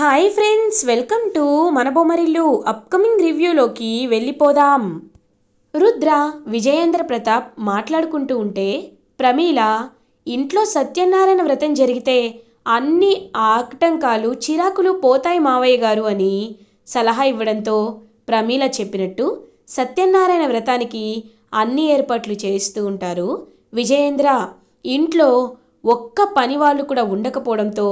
Hi friends welcome to మన Bommarillu upcoming రివ్యూలోకి వెళ్ళిపోదాం రుద్ర విజయేంద్ర ప్రతాప్ మాట్లాడుకుంటూ ఉంటే ప్రమీల ఇంట్లో సత్యనారాయణ వ్రతం జరిగితే అన్ని ఆటంకాలు చిరాకులు పోతాయి మావయ్య గారు అని సలహా ఇవ్వడంతో ప్రమీల చెప్పినట్టు సత్యనారాయణ వ్రతానికి అన్ని ఏర్పాట్లు చేస్తూ ఉంటారు విజయేంద్ర ఇంట్లో ఒక్క పని వాళ్ళు కూడా ఉండకపోవడంతో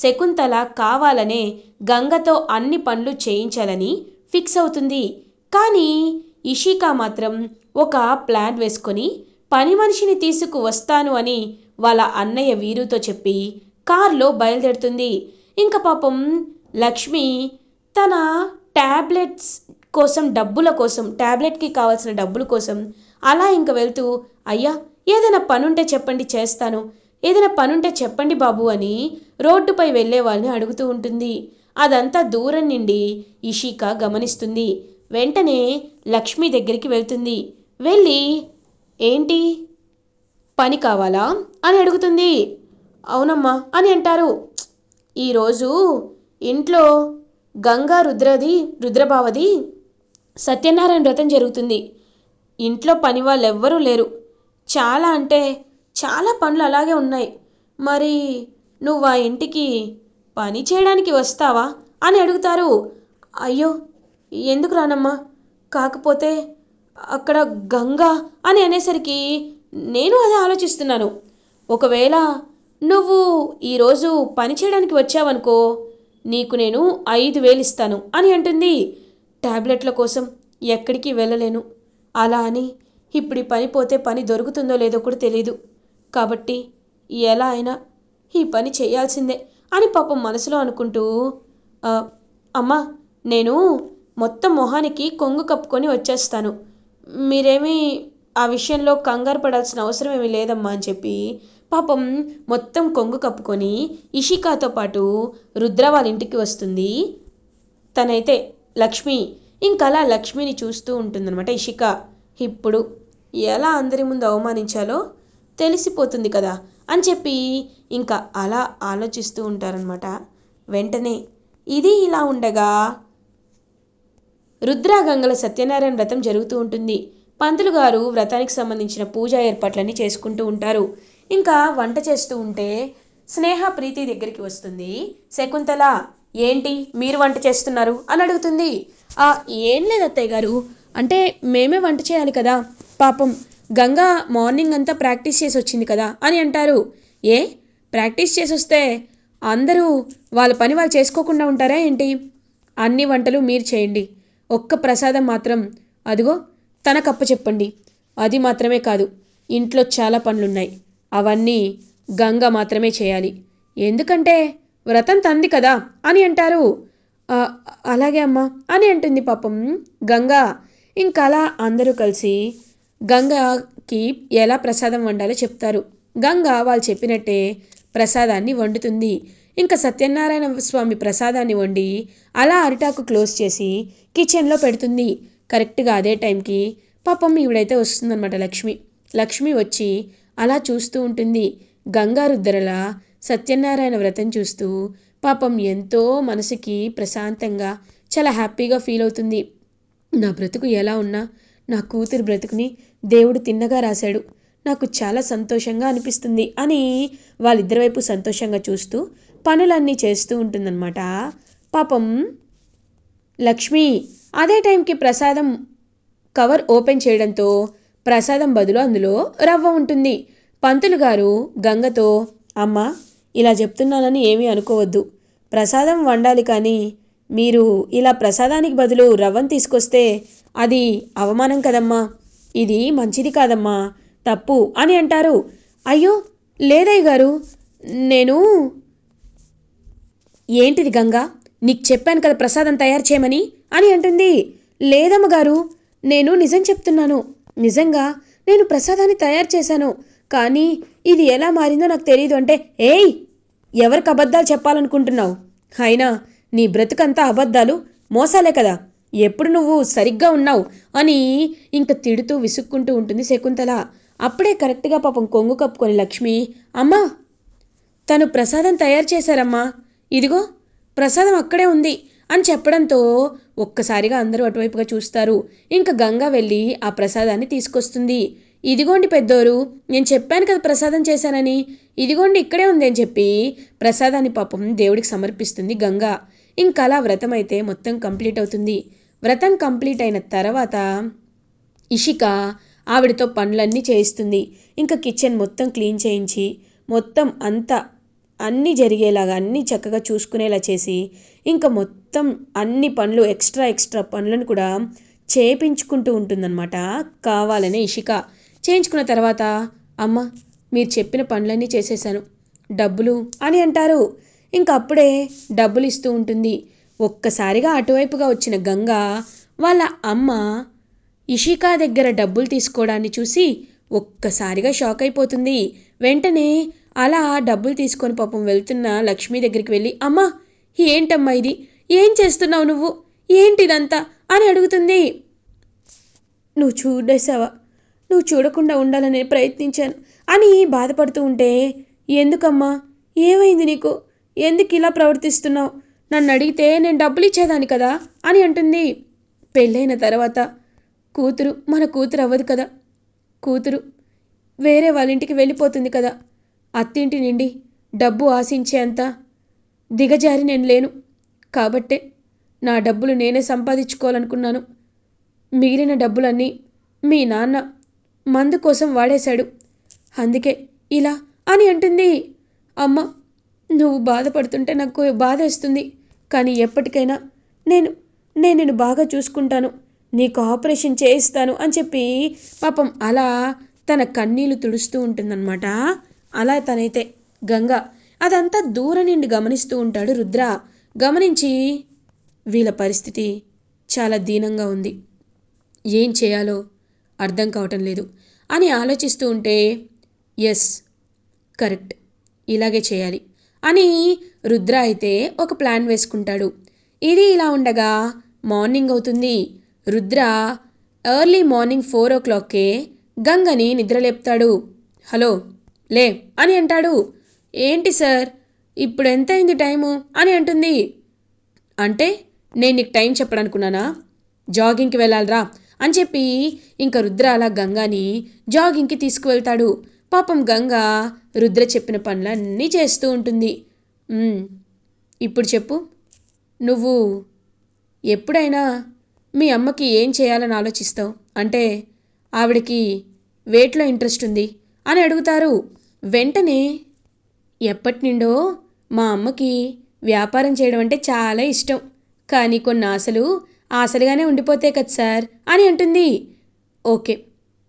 శకుంతల కావాలనే గంగతో అన్ని పనులు చేయించాలని ఫిక్స్ అవుతుంది. కానీ ఇషికా మాత్రం ఒక ప్లాన్ వేసుకొని పని మనిషిని తీసుకు వస్తాను అని వాళ్ళ అన్నయ్య వీరుతో చెప్పి కార్లో బయలుదేరుతుంది. ఇంకా పాపం లక్ష్మి తన ట్యాబ్లెట్స్ కోసం డబ్బుల కోసం ట్యాబ్లెట్కి కావాల్సిన డబ్బుల కోసం అలా ఇంక వెళ్తూ అయ్యా ఏదైనా పనుంటే చెప్పండి చేస్తాను. ఏదైనా పనుంటే చెప్పండి బాబు అని రోడ్డుపై వెళ్ళే వాళ్ళని అడుగుతూ ఉంటుంది. అదంతా దూరం నుండి ఇషిక గమనిస్తుంది. వెంటనే లక్ష్మి దగ్గరికి వెళ్తుంది. వెళ్ళి ఏంటి? పని కావాలా? అని అడుగుతుంది. అవునమ్మా అని అంటారు. ఈరోజు ఇంట్లో గంగా రుద్రది రుద్రభావది సత్యనారాయణ వ్రతం జరుగుతుంది. ఇంట్లో పని వాళ్ళు ఎవ్వరూ లేరు. చాలా అంటే చాలా పనులు అలాగే ఉన్నాయి. మరి నువ్వు ఆ ఇంటికి పని చేయడానికి వస్తావా? అని అడుగుతారు. అయ్యో ఎందుకు రానమ్మా? కాకపోతే అక్కడ గంగా అని అనేసరికి నేను అదే ఆలోచిస్తున్నాను. ఒకవేళ నువ్వు ఈరోజు పని చేయడానికి వచ్చావనుకో నీకు నేను ఐదు వేలు ఇస్తాను అని అంటుంది. ట్యాబ్లెట్ల కోసం ఎక్కడికి వెళ్ళలేను. అలా అని ఇప్పుడు పని పోతే పని దొరుకుతుందో లేదో కూడా తెలియదు కాబట్టి ఎలా అయినా ఈ పని చేయాల్సిందే అని పాపం మనసులో అనుకుంటూ అమ్మా నేను మొత్తం మొహానికి కొంగు కప్పుకొని వచ్చేస్తాను. మీరేమీ ఆ విషయంలో కంగారు పడాల్సిన అవసరం ఏమీ లేదమ్మా అని చెప్పి పాపం మొత్తం కొంగు కప్పుకొని ఇషికాతో పాటు రుద్ర వాళ్ళ ఇంటికి వస్తుంది. తనైతే లక్ష్మి ఇంకలా లక్ష్మిని చూస్తూ ఉంటుందన్నమాట ఇషిక. ఇప్పుడు ఎలా అందరి ముందు అవమానించాలో తెలిసిపోతుంది కదా అని చెప్పి ఇంకా అలా ఆలోచిస్తూ ఉంటారనమాట వెంటనే ఇది ఇలా ఉండగా రుద్రాగంగల సత్యనారాయణ వ్రతం జరుగుతూ ఉంటుంది. పంతులు గారు వ్రతానికి సంబంధించిన పూజా ఏర్పాట్లన్నీ చేసుకుంటూ ఉంటారు. ఇంకా వంట చేస్తూ ఉంటే స్నేహ ప్రీతి దగ్గరికి వస్తుంది. శకుంతల ఏంటి మీరు వంట చేస్తున్నారు? అని అడుగుతుంది. "ఆ, ఏం లేదు అత్తయ్య గారు. అంటే మేమే వంట చేయాలి కదా. పాపం గంగా మార్నింగ్ అంతా ప్రాక్టీస్ చేసి వచ్చింది కదా అని అంటారు. ఏ? ప్రాక్టీస్ చేసి వస్తే అందరూ వాళ్ళ పని వాళ్ళు చేసుకోకుండా ఉంటారా ఏంటి? అన్ని వంటలు మీరు చేయండి. ఒక్క ప్రసాదం మాత్రం అదిగో తనకప్ప చెప్పండి. అది మాత్రమే కాదు ఇంట్లో చాలా పనులున్నాయి. అవన్నీ గంగ మాత్రమే చేయాలి. ఎందుకంటే వ్రతం తంది కదా అని అంటారు. అలాగే అమ్మా అని అంటుంది పాపం గంగా. ఇంకలా అలా అందరూ కలిసి గంగకి ఎలా ప్రసాదం వండాలో చెప్తారు. గంగ వాళ్ళు చెప్పినట్టే ప్రసాదాన్ని వండుతుంది. ఇంకా సత్యనారాయణ స్వామి ప్రసాదాన్ని వండి అలా అరిటాకు క్లోజ్ చేసి కిచెన్లో పెడుతుంది. కరెక్ట్గా అదే టైంకి పాపం ఈవిడైతే వస్తుందన్నమాట లక్ష్మి. లక్ష్మి వచ్చి అలా చూస్తూ ఉంటుంది. గంగారుద్రల సత్యనారాయణ వ్రతం చూస్తూ పాపం ఎంతో మనసుకి ప్రశాంతంగా చాలా హ్యాపీగా ఫీల్ అవుతుంది. నా బ్రతుకు ఎలా ఉన్నా నా కూతురు బ్రతుకుని దేవుడు తిన్నగా రాశాడు. నాకు చాలా సంతోషంగా అనిపిస్తుంది అని వాళ్ళిద్దరి వైపు సంతోషంగా చూస్తూ పనులన్నీ చేస్తూ ఉంటుందన్నమాట. పాపం లక్ష్మి అదే టైంకి ప్రసాదం కవర్ ఓపెన్ చేయడంతో ప్రసాదం బదులు అందులో రవ్వ ఉంటుంది. పంతులు గారు గంగతో అమ్మ ఇలా చెప్తున్నానని ఏమీ అనుకోవద్దు. ప్రసాదం వండాలి కానీ మీరు ఇలా ప్రసాదానికి బదులు రవ్వను తీసుకొస్తే అది అవమానం కదమ్మా. ఇది మంచిది కాదమ్మా. తప్పు అని అంటారు. అయ్యో లేదయ్య గారు నేను ఏంటిది గంగా? నీకు చెప్పాను కదా ప్రసాదం తయారు చేయమని అని అంటుంది. లేదమ్మ గారు నేను నిజం చెప్తున్నాను. నిజంగా నేను ప్రసాదాన్ని తయారు చేశాను. కానీ ఇది ఎలా మారిందో నాకు తెలియదు అంటే ఏయ్ ఎవరికి అబద్ధాలు చెప్పాలనుకుంటున్నావు? అయినా నీ బ్రతుకంతా అబద్ధాలు మోసాలే కదా. ఎప్పుడు నువ్వు సరిగ్గా ఉన్నావు అని ఇంక తిడుతూ విసుక్కుంటూ ఉంటుంది శకుంతల. అప్పుడే కరెక్ట్గా పాపం కొంగు కప్పుకొని లక్ష్మి అమ్మా తను ప్రసాదం తయారు చేశారమ్మా. ఇదిగో ప్రసాదం అక్కడే ఉంది అని చెప్పడంతో ఒక్కసారిగా అందరూ అటువైపుగా చూస్తారు. ఇంకా గంగా వెళ్ళి ఆ ప్రసాదాన్ని తీసుకొస్తుంది. ఇదిగోండి పెద్దోరు నేను చెప్పాను కదా ప్రసాదం చేశానని. ఇదిగోండి ఇక్కడే ఉంది అని చెప్పి ప్రసాదాన్ని పాపం దేవుడికి సమర్పిస్తుంది గంగా. ఇంకా అలా వ్రతం అయితే మొత్తం కంప్లీట్ అవుతుంది. వ్రతం కంప్లీట్ అయిన తర్వాత ఇషిక ఆవిడతో పనులన్నీ చేయిస్తుంది. ఇంకా కిచెన్ మొత్తం క్లీన్ చేయించి మొత్తం అంతా అన్నీ జరిగేలాగా అన్నీ చక్కగా చూసుకునేలా చేసి ఇంకా మొత్తం అన్ని పనులు ఎక్స్ట్రా ఎక్స్ట్రా పనులను కూడా చేపించుకుంటూ ఉంటుందన్నమాట కావాలనే ఇషిక. చేయించుకున్న తర్వాత అమ్మ మీరు చెప్పిన పనులన్నీ చేసేసాను. డబ్బులు అని అంటారు. ఇంక అప్పుడే డబ్బులు ఇస్తూ ఉంటుంది. ఒక్కసారిగా అటువైపుగా వచ్చిన గంగ వాళ్ళ అమ్మ ఇషికా దగ్గర డబ్బులు తీసుకోవడాన్ని చూసి ఒక్కసారిగా షాక్ అయిపోతుంది. వెంటనే అలా డబ్బులు తీసుకొని పాపం వెళ్తున్న లక్ష్మి దగ్గరికి వెళ్ళి అమ్మా ఏంటమ్మా ఇది? ఏం చేస్తున్నావు నువ్వు? ఏంటిదంతా? అని అడుగుతుంది. నువ్వు చూడేసావా నువ్వు చూడకుండా ఉండాలని ప్రయత్నించాను అని బాధపడుతూ ఉంటే ఎందుకమ్మా? ఏమైంది నీకు? ఎందుకు ఇలా ప్రవర్తిస్తున్నావు? నన్ను అడిగితే నేను డబ్బులు ఇచ్చేదాన్ని కదా? అని అంటుంది. పెళ్ళైన తర్వాత కూతురు మన కూతురు అవ్వదు కదా? కూతురు వేరే వాళ్ళ ఇంటికి వెళ్ళిపోతుంది కదా? అత్తింటి నుండి డబ్బు ఆశించేంత దిగజారి నేను లేను. కాబట్టే నా డబ్బులు నేనే సంపాదించుకోవాలనుకున్నాను. మిగిలిన డబ్బులన్నీ మీ నాన్న మందు కోసం వాడేశాడు. అందుకే ఇలా అని అంటుంది. అమ్మ నువ్వు బాధపడుతుంటే నాకు బాధ వేస్తుంది. కానీ ఎప్పటికైనా నేను నేను నిన్ను బాగా చూసుకుంటాను. నీకు ఆపరేషన్ చేయిస్తాను అని చెప్పి పాపం అలా తన కన్నీళ్ళు తుడుస్తూ ఉంటుందన్నమాట. అలా తనైతే గంగ అదంతా దూరం నుండి గమనిస్తూ ఉంటాడు రుద్ర. గమనించి వీళ్ళ పరిస్థితి చాలా దీనంగా ఉంది. ఏం చేయాలో అర్థం కావటం లేదు అని ఆలోచిస్తూ ఉంటే ఎస్ కరెక్ట్ ఇలాగే చేయాలి. అని రుద్ర అయితే ఒక ప్లాన్ వేసుకుంటాడు. ఇది ఇలా ఉండగా మార్నింగ్ అవుతుంది. రుద్ర ఎర్లీ మార్నింగ్ ఫోర్ ఓ క్లాక్కే గంగని నిద్రలేపుతాడు. హలో లే అని అంటాడు. ఏంటి సార్ ఇప్పుడు ఎంత అయింది టైము? అని అంటుంది. అంటే నేను నీకు టైం చెప్పడనుకున్నానా? జాగింగ్కి వెళ్ళాలిరా అని చెప్పి ఇంకా రుద్ర అలా గంగాని జాగింగ్కి తీసుకువెళ్తాడు. పాపం గంగ రుద్ర చెప్పిన పనులన్నీ చేస్తూ ఉంటుంది. ఇప్పుడు చెప్పు. నువ్వు ఎప్పుడైనా మీ అమ్మకి ఏం చేయాలని ఆలోచిస్తావు? అంటే ఆవిడకి వెయిట్లో ఇంట్రెస్ట్ ఉంది అని అడుగుతారు. వెంటనే ఎప్పటి నుండో మా అమ్మకి వ్యాపారం చేయడం అంటే చాలా ఇష్టం. కానీ కొన్ని ఆశలు ఆశలుగానే ఉండిపోతాయి కదా సార్ అని అంటుంది. ఓకే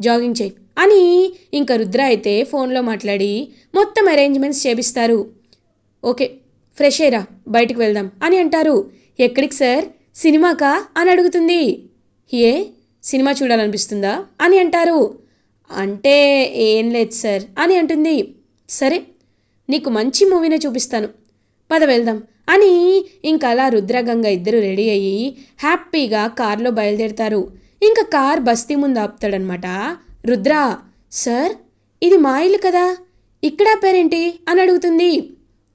జాగింగ్ చేయి. అని ఇంకా రుద్ర అయితే ఫోన్లో మాట్లాడి మొత్తం అరేంజ్మెంట్స్ చేపిస్తారు. ఓకే ఫ్రెష్ అయ్యరా బయటికి వెళ్దాం. అని అంటారు. ఎక్కడికి సార్? సినిమాకా? అని అడుగుతుంది. ఏ? సినిమా చూడాలనిపిస్తుందా? అని అంటారు. అంటే ఏం లేదు సార్ అని అంటుంది. సరే నీకు మంచి మూవీనే చూపిస్తాను. పద వెళ్దాం. అని ఇంకా అలా రుద్రగంగ ఇద్దరు రెడీ అయ్యి హ్యాపీగా కారులో బయలుదేరుతారు. ఇంకా కార్ బస్తీ ముందు ఆపుతాడనమాట రుద్ర సార్ ఇది మా ఇల్లు కదా? ఇక్కడ పేరేంటి? అని అడుగుతుంది.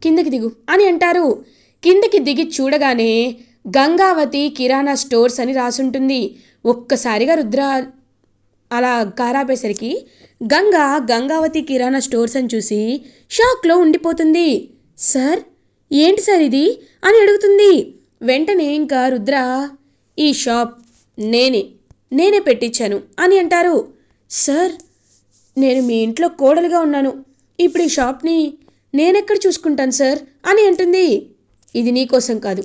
కిందకి దిగు అని అంటారు. కిందకి దిగి చూడగానే గంగావతి కిరాణా స్టోర్స్ అని రాసుంటుంది. ఒక్కసారిగా రుద్ర అలా కారాపేసరికి గంగ గంగావతి కిరాణా స్టోర్స్ అని చూసి షాక్లో ఉండిపోతుంది. సార్ ఏంటి సార్ ఇది? అని అడుగుతుంది. వెంటనే ఇంకా రుద్ర ఈ షాప్ నేనే నేనే పెట్టించాను అని అంటారు. సార్ నేను మీ ఇంట్లో కోడలుగా ఉన్నాను. ఇప్పుడు ఈ షాప్ని నేనెక్కడ చూసుకుంటాను సార్? అని అంటుంది. ఇది నీకోసం కాదు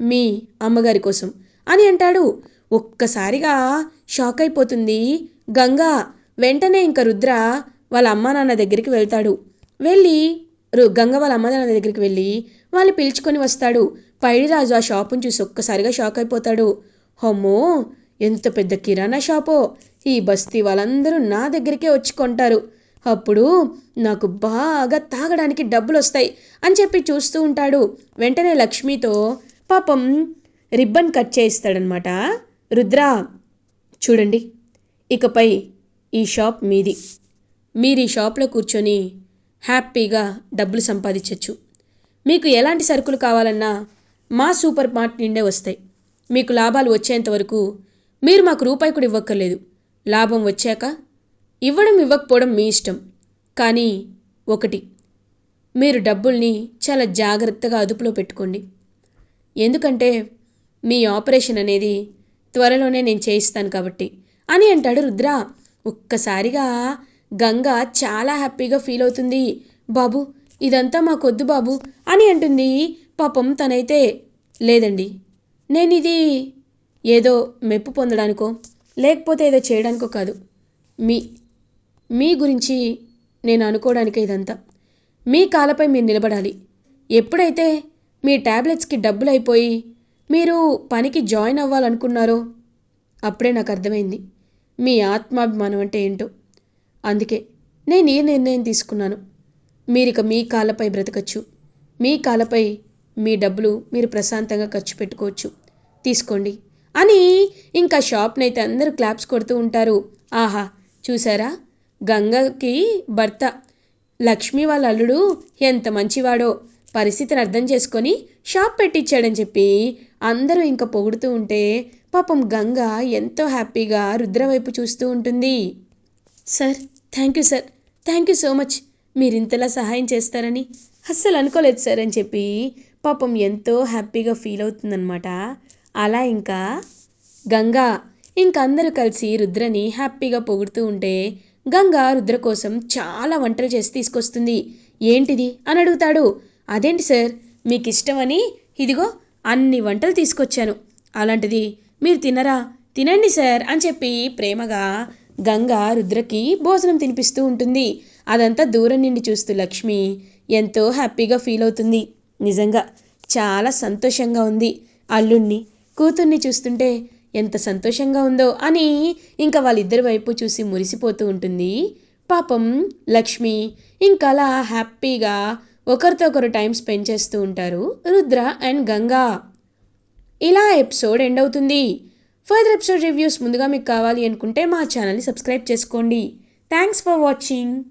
మీ అమ్మగారి కోసం అని అంటాడు. ఒక్కసారిగా షాక్ అయిపోతుంది. గంగా వెంటనే ఇంకా రుద్ర వాళ్ళ అమ్మా నాన్న దగ్గరికి వెళ్తాడు. వెళ్ళి రు- గంగ వాళ్ళ అమ్మ నాన్న దగ్గరికి వెళ్ళి వాళ్ళు పిలుచుకొని వస్తాడు. పైడిరాజు ఆ షాపును చూసి ఒక్కసారిగా షాక్ అయిపోతాడు. అమ్మో ఎంత పెద్ద కిరాణా షాపో? ఈ బస్తీ వాళ్ళందరూ నా దగ్గరికే వచ్చి కొంటారు. అప్పుడు నాకు బాగా తాగడానికి డబ్బులు వస్తాయి అని చెప్పి చూస్తూ ఉంటాడు. వెంటనే లక్ష్మితో పాపం రిబ్బన్ కట్ చేయిస్తాడనమాట. రుద్ర చూడండి. ఇకపై ఈ షాప్ మీది. మీరు ఈ షాప్లో కూర్చొని హ్యాపీగా డబ్బులు సంపాదించవచ్చు మీకు ఎలాంటి సరుకులు కావాలన్నా మా సూపర్ మార్ట్ నిండే వస్తాయి. మీకు లాభాలు వచ్చేంత వరకు మీరు మాకు రూపాయి కూడా ఇవ్వక్కర్లేదు. లాభం వచ్చాక ఇవ్వడం ఇవ్వకపోవడం మీ ఇష్టం. కానీ ఒకటి మీరు డబ్బుల్ని చాలా జాగ్రత్తగా అదుపులో పెట్టుకోండి. ఎందుకంటే మీ ఆపరేషన్ అనేది త్వరలోనే నేను చేయిస్తాను కాబట్టి. అని అంటాడు రుద్ర. ఒక్కసారిగా గంగ చాలా హ్యాపీగా ఫీల్ అవుతుంది. బాబు ఇదంతా మాకొద్దు బాబు అని అంటుంది. పాపం తనైతే లేదండి నేను ఇది ఏదో మెప్పు పొందడానికో లేకపోతే ఏదో చేయడానికో కాదు. మీ మీ గురించి నేను అనుకోవడానికే ఇదంతా. మీ కాలపై మీరు నిలబడాలి. ఎప్పుడైతే మీ ట్యాబ్లెట్స్కి డబ్బులు అయిపోయి మీరు పనికి జాయిన్ అవ్వాలనుకున్నారో అప్పుడే నాకు అర్థమైంది. మీ ఆత్మాభిమానం అంటే ఏంటో. అందుకే నేను ఈ నిర్ణయం తీసుకున్నాను. మీరిక మీ కాళ్ళపై బ్రతకచ్చు. మీ కాళ్ళపై మీ డబ్బులు మీరు ప్రశాంతంగా ఖర్చు పెట్టుకోవచ్చు. తీసుకోండి. అని ఇంకా షాప్ని అయితే అందరూ క్లాప్స్ కొడుతూ ఉంటారు. ఆహా చూసారా? గంగకి భర్త. లక్ష్మి వాళ్ళ అల్లుడు ఎంత మంచివాడో పరిస్థితిని అర్థం చేసుకొని షాప్ పెట్టించాడని చెప్పి అందరూ ఇంకా పొగుడుతూ ఉంటే పాపం గంగ ఎంతో హ్యాపీగా రుద్ర వైపు చూస్తూ ఉంటుంది. Sir thank you sir. Thank you so much. మీరు ఇంతలా సహాయం చేస్తారని. అస్సలు అనుకోలేదు సార్ అని చెప్పి పాపం ఎంతో హ్యాపీగా ఫీల్ అవుతుందన్నమాట. అలా ఇంకా? గంగా ఇంకందరూ కలిసి రుద్రని హ్యాపీగా పొగుడుతూ ఉంటే గంగా రుద్ర కోసం చాలా వంటలు చేసి తీసుకొస్తుంది. ఏంటిది? అని అడుగుతాడు. అదేంటి సార్? మీకు ఇష్టమని ఇదిగో అన్ని వంటలు తీసుకొచ్చాను. అలాంటిది మీరు తినరా? తినండి సార్ అని చెప్పి ప్రేమగా గంగ రుద్రకి భోజనం తినిపిస్తూ ఉంటుంది. అదంతా దూరం నుండి చూస్తూ లక్ష్మి ఎంతో హ్యాపీగా ఫీల్ అవుతుంది. నిజంగా చాలా సంతోషంగా ఉంది అల్లుణ్ణి. కూతుర్ని చూస్తుంటే ఎంత సంతోషంగా ఉందో అని ఇంకా వాళ్ళిద్దరి వైపు చూసి మురిసిపోతూ ఉంటుంది. పాపం లక్ష్మి ఇంకా అలా హ్యాపీగా ఒకరితో ఒకరు టైం స్పెండ్ చేస్తూ ఉంటారు రుద్ర అండ్ గంగా. ఇలా ఎపిసోడ్ ఎండ్ అవుతుంది. ఫర్దర్ ఎపిసోడ్ రివ్యూస్ ముందుగా మీకు కావాలి అనుకుంటే మా ఛానల్ని సబ్స్క్రైబ్ చేసుకోండి. Thanks for watching.